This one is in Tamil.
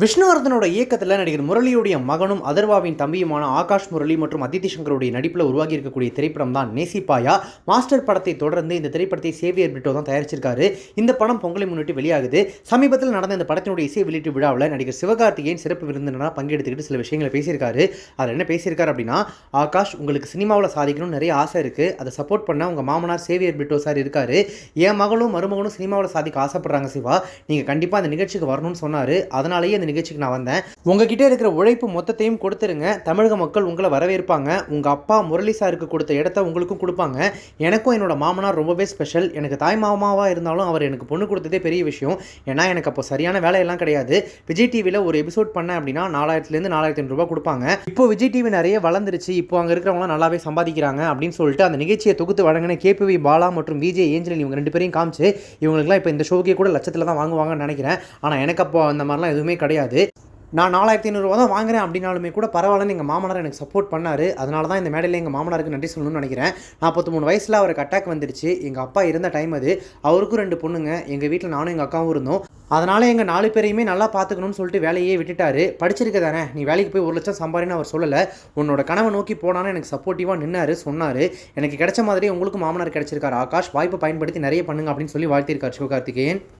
விஷ்ணுவர்தனோட இயக்கத்தில் நடிகர் முரளியுடைய மகனும் அதர்வாவின் தம்பியுமான ஆகாஷ் முரளி மற்றும் அதித்தி சங்கருடைய நடிப்பில் உருவாகி இருக்கக்கூடிய திரைப்படம் தான் நேசிப்பாயா. மாஸ்டர் படத்தை தொடர்ந்து இந்த திரைப்படத்தை சேவியர் பிரிட்டோ தான் தயாரிச்சிருக்காரு. இந்த படம் பொங்கலை முன்னிட்டு வெளியாகுது. சமீபத்தில் நடந்த இந்த படத்தினுடைய இசை வெளியீட்டு விழாவில் நடிகர் சிவகார்த்திகேயன் சிறப்பு விருந்தினராக பங்கெடுத்துக்கிட்டு சில விஷயங்களை பேசியிருக்காரு. அதில் என்ன பேசியிருக்காரு அப்படின்னா ஆகாஷ் உங்களுக்கு சினிமாவில் சாதிக்கணும்னு நிறைய ஆசை இருக்குது அதை சப்போர்ட் பண்ண உங்கள் மாமனார் சேவியர் பிரிட்டோ சார் இருக்காரு. என் மகளும் மருமகனும் சினிமாவில் சாதிக்க ஆசைப்படுறாங்க சிவா. நீங்கள் கண்டிப்பாக அந்த நிகழ்ச்சிக்கு வரணும்னு சொன்னார். அதனாலேயே இந்த நிகழ்ச்சிக்கு நான் வந்தேன். உங்ககிட்ட இருக்கிற உழைப்பு மொத்தத்தையும் கொடுத்துருங்க. தமிழக மக்கள் உங்களை வரவேற்பாங்க. உங்கள் அப்பா முரளி சாருக்கு கொடுத்த இடத்த உங்களுக்கும் கொடுப்பாங்க. எனக்கும் என்னோட மாமனார் ரொம்பவே ஸ்பெஷல் எனக்கு தாய் மாமாவாக இருந்தாலும் அவர் எனக்கு பொண்ணு கொடுத்ததே பெரிய விஷயம். ஏன்னா எனக்கு அப்போ சரியான வேலையெல்லாம் கிடையாது. விஜய் டிவியில் ஒரு எபிசோட் பண்ணேன் அப்படின்னா நாலாயிரத்துலேருந்து நாலாயிரத்தி ஐநூறுரூவா கொடுப்பாங்க. இப்போ விஜய் டிவி நிறைய வளர்ந்துருச்சு. இப்போ அங்கே இருக்கிறவங்களாம் நல்லாவே சம்பாதிக்கிறாங்க அப்படின்னு சொல்லிட்டு அந்த நிகழ்ச்சியை தொகுத்து வழங்கின கேபிவி பாலா மற்றும் விஜய் ஏஞ்சலின் இவங்க ரெண்டு பேரையும் காமிச்சு இவங்களுக்குலாம் இப்போ இந்த ஷோக்கே கூட லட்சத்தில் தான் வாங்குவாங்கன்னு நினைக்கிறேன். ஆனால் எனக்கு அப்போ அந்த மாதிரிலாம் எதுவுமே கிடையாது. கிடையாது. நான் நாலாயிரத்தி ஐநூறுரூவா தான் வாங்குறேன் அப்படின்னாலுமே கூட பரவாயில்லன்னு எங்கள் மாமனார் எனக்கு சப்போர்ட் பண்ணார். அதனால தான் இந்த மேடையில் எங்கள் மாமனாருக்கு நன்றி சொல்லணும்னு நினைக்கிறேன். நாற்பத்தி மூணு வயசில் அவருக்கு அட்டாக் வந்துருச்சு. எங்கள் அப்பா இருந்த டைம் அது. அவருக்கும் ரெண்டு பொண்ணுங்க. எங்கள் வீட்டில் நானும் எங்கள் அக்காவும் இருந்தோம். அதனால் எங்கள் நாலு பேரையுமே நல்லா பார்த்துக்கணும்னு சொல்லிட்டு வேலையே விட்டுட்டாரு. படிச்சிருக்க தானே. நீ வேலைக்கு போய் ஒரு லட்சம் சம்பாரின்னு அவர் சொல்லலை. உன்னோட கனவை நோக்கி போனான்னு எனக்கு சப்போர்ட்டிவாக நின்னாரு சொன்னார். எனக்கு கிடைச்ச மாதிரி உங்களுக்கு மாமனார் கிடைச்சிருக்காரு. ஆகாஷ் வாய்ப்பை பயன்படுத்தி நிறைய பண்ணுங்க அப்படின்னு சொல்லி வாழ்த்திருக்கார் சிவகார்த்திகேயன்.